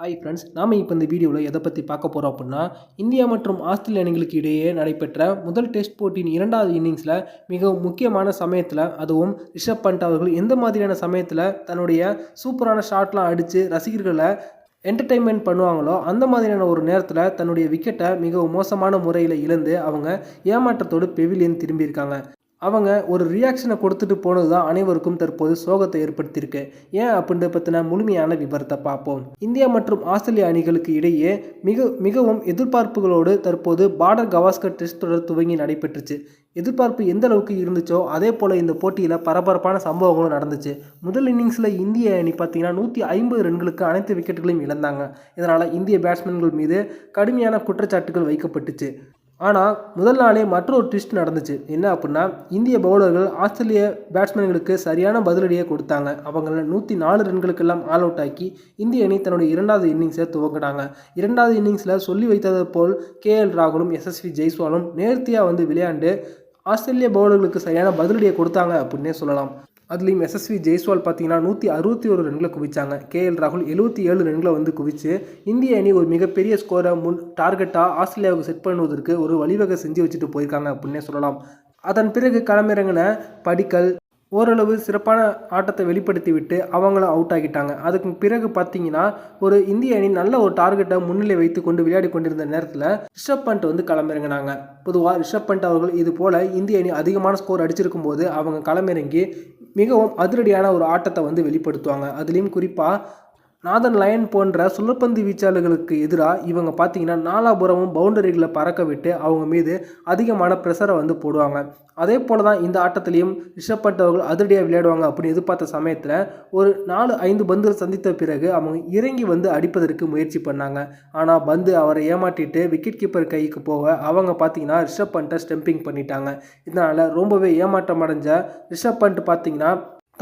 Hi friends நாம் இப்போ இந்த வீடியோவில் எதை பற்றி பார்க்க போகிறோம் அப்படின்னா இந்தியா மற்றும் ஆஸ்திரேலிய அணிகளுக்கு இடையே நடைபெற்ற முதல் டெஸ்ட் போட்டியின் இரண்டாவது இன்னிங்ஸில் மிகவும் முக்கியமான சமயத்தில் அதுவும் ரிஷப் பண்ட் அவர்கள் எந்த மாதிரியான சமயத்தில் தன்னுடைய சூப்பரான ஷாட்லாம் அடித்து ரசிகர்களை என்டர்டெயின்மெண்ட் பண்ணுவாங்களோ அந்த மாதிரியான ஒரு நேரத்தில் தன்னுடைய விக்கெட்டை மிகவும் மோசமான முறையில் இழந்து அவங்க ஏமாற்றத்தோடு பெவிலியன் திரும்பியிருக்காங்க அவங்க ஒரு ரியாக்ஷனை கொடுத்துட்டு போனது தான் அனைவருக்கும் தற்போது சோகத்தை ஏற்படுத்தியிருக்கு. ஏன் அப்படின்ற பற்றின முழுமையான விவரத்தை பார்ப்போம். இந்தியா மற்றும் ஆஸ்திரேலிய அணிகளுக்கு இடையே மிக மிகவும் எதிர்பார்ப்புகளோடு தற்போது பார்டர் கவாஸ்கர் டெஸ்ட் தொடர் துவங்கி நடைபெற்றுச்சு. எதிர்பார்ப்பு எந்த அளவுக்கு இருந்துச்சோ அதே போல் இந்த போட்டியில் பரபரப்பான சம்பவங்களும் நடந்துச்சு. முதல் இன்னிங்ஸில் இந்திய அணி பார்த்தீங்கன்னா நூற்றி ஐம்பது ரன்களுக்கு அனைத்து விக்கெட்டுகளையும் இழந்தாங்க. இதனால் இந்திய பேட்ஸ்மேன்கள் மீது கடுமையான குற்றச்சாட்டுகள் வைக்கப்பட்டுச்சு. ஆனால் முதல் நாளே மற்றொரு ட்விஸ்ட் நடந்துச்சு. என்ன அப்படின்னா இந்திய பவுலர்கள் ஆஸ்திரேலிய பேட்ஸ்மேன்களுக்கு சரியான பதிலடியை கொடுத்தாங்க. அவங்கள நூற்றி நாலு ரன்களுக்கெல்லாம் ஆல் அவுட் ஆக்கி இந்திய அணி தன்னுடைய இரண்டாவது இன்னிங்ஸை துவங்கினாங்க இரண்டாவது இன்னிங்ஸில் சொல்லி வைத்தது போல் கே எல் ராகுலும் எஸ்எஸ்வி ஜெய்ஸ்வாலும் நேர்த்தியாக வந்து விளையாண்டு ஆஸ்திரேலிய பவுலர்களுக்கு சரியான பதிலடியை கொடுத்தாங்க அப்படின்னே சொல்லலாம். அதுலேயும் எஸ்எஸ்வி ஜெய்ஸ்வால் பார்த்தீங்கன்னா நூற்றி அறுபத்தி ஒரு ரன்களை குவிச்சாங்க கேஎல் ராகுல் எழுபத்தி ஏழு ரன்களை வந்து குவிச்சு இந்திய அணி ஒரு மிகப்பெரிய ஸ்கோரை முன் டார்கெட்டாக ஆஸ்திரேலியாவுக்கு செட் பண்ணுவதற்கு ஒரு வழிவகை செஞ்சு வச்சுட்டு போயிருக்காங்க அப்படின்னே சொல்லலாம். அதன் பிறகு களமிறங்கின படிக்கல் ஓரளவு சிறப்பான ஆட்டத்தை வெளிப்படுத்தி விட்டு அவங்கள அவுட் ஆகிட்டாங்க அதுக்கு பிறகு பார்த்தீங்கன்னா ஒரு இந்திய அணி நல்ல ஒரு டார்கெட்டை முன்னிலை வைத்து கொண்டு விளையாடி கொண்டிருந்த நேரத்தில் ரிஷப் பண்ட் வந்து களமிறங்கினாங்க. பொதுவாக ரிஷப் பண்ட் அவர்கள் இது போல் இந்திய அணி அதிகமான ஸ்கோர் அடிச்சிருக்கும் போது அவங்க களமிறங்கி மிகவும் அதிரடியான ஒரு ஆட்டத்தை வந்து வெளிப்படுத்துவாங்க. அதுலேயும் குறிப்பாக நாதன் லயன் போன்ற சுழற்பந்து வீச்சாளர்களுக்கு எதிராக இவங்க பார்த்தீங்கன்னா நாலாபுரமும் பவுண்டரிகளை பறக்க விட்டு அவங்க மீது அதிகமான ப்ரெஷரை வந்து போடுவாங்க. அதே போல தான் இந்த ஆட்டத்திலையும் ரிஷப் பண்ட் அவர்கள் அதிரடியாக விளையாடுவாங்க அப்படின்னு எதிர்பார்த்த சமயத்தில் ஒரு நாலு ஐந்து பந்துகள் சந்தித்த பிறகு அவங்க இறங்கி வந்து அடிப்பதற்கு முயற்சி பண்ணாங்க. ஆனால் பந்து அவரை ஏமாற்றிட்டு விக்கெட் கீப்பர் கைக்கு போக அவங்க பார்த்தீங்கன்னா ரிஷப் பண்ட்டை ஸ்டெம்பிங் பண்ணிட்டாங்க. இதனால் ரொம்பவே ஏமாற்றம் அடைஞ்ச ரிஷப் பண்ட் பார்த்தீங்கன்னா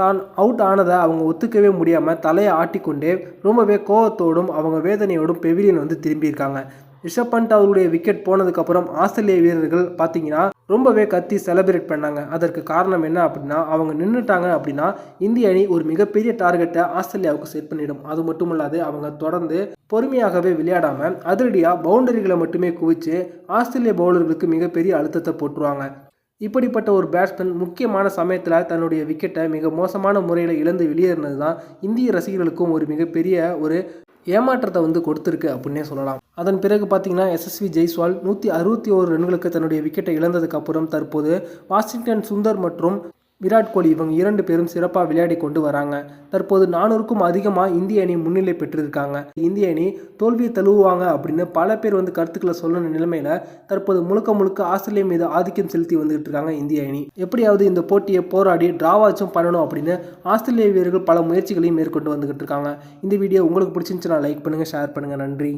தான் அவுட் ஆனதை அவங்க ஒத்துக்கவே முடியாமல் தலையை ஆட்டிக்கொண்டே ரொம்பவே கோவத்தோடும் அவங்க வேதனையோடும் பெவிலியன் வந்து திரும்பியிருக்காங்க. ரிஷப் பண்ட் அவருடைய விக்கெட் போனதுக்கப்புறம் ஆஸ்திரேலிய வீரர்கள் பார்த்தீங்கன்னா ரொம்பவே கத்தி செலிப்ரேட் பண்ணாங்க. அதற்கு காரணம் என்ன அப்படின்னா அவங்க நின்றுட்டாங்க அப்படின்னா இந்திய அணி ஒரு மிகப்பெரிய டார்கெட்டை ஆஸ்திரேலியாவுக்கு செட் பண்ணிடும். அது மட்டும் இல்லாது அவங்க தொடர்ந்து பொறுமையாகவே விளையாடாமல் அதிரடியாக பவுண்டரிகளை மட்டுமே குவிச்சு ஆஸ்திரேலிய பவுலர்களுக்கு மிகப்பெரிய அழுத்தத்தை போட்டுருவாங்க. இப்படிப்பட்ட ஒரு பேட்ஸ்மேன் முக்கியமான சமயத்தில் தன்னுடைய விக்கெட்டை மிக மோசமான முறையில் இழந்து வெளியேறினது தான் இந்திய ரசிகர்களுக்கும் ஒரு மிகப்பெரிய ஒரு ஏமாற்றத்தை வந்து கொடுத்துருக்கு அப்படின்னே சொல்லலாம். அதன் பிறகு பார்த்தீங்கன்னா எஸ்எஸ்வி ஜெய்ஸ்வால் நூற்றி அறுபத்தி ஓரு ரன்களுக்கு தன்னுடைய விக்கெட்டை இழந்ததுக்கு அப்புறம் தற்போது வாஷிங்டன் சுந்தர் மற்றும் விராட் கோலி இவங்க இரண்டு பேரும் சிறப்பாக விளையாடி கொண்டு வராங்க. தற்போது நானூறுக்கும் அதிகமாக இந்திய அணி முன்னிலை பெற்றிருக்காங்க. இந்திய அணி தோல்வியை தழுவுவாங்க அப்படின்னு பல பேர் வந்து கருத்துக்களை சொல்லணும் நிலைமையில் தற்போது முழுக்க முழுக்க ஆஸ்திரேலியா மீது ஆதிக்கம் செலுத்தி வந்துகிட்டு இருக்காங்க இந்திய அணி. எப்படியாவது இந்த போட்டியை போராடி டிராவாச்சும் பண்ணணும் அப்படின்னு ஆஸ்திரேலிய வீரர்கள் பல முயற்சிகளையும் மேற்கொண்டு வந்துகிட்டு இருக்காங்க. இந்த வீடியோ உங்களுக்கு பிடிச்சிருந்துச்சுன்னா லைக் பண்ணுங்கள் ஷேர் பண்ணுங்கள் நன்றி.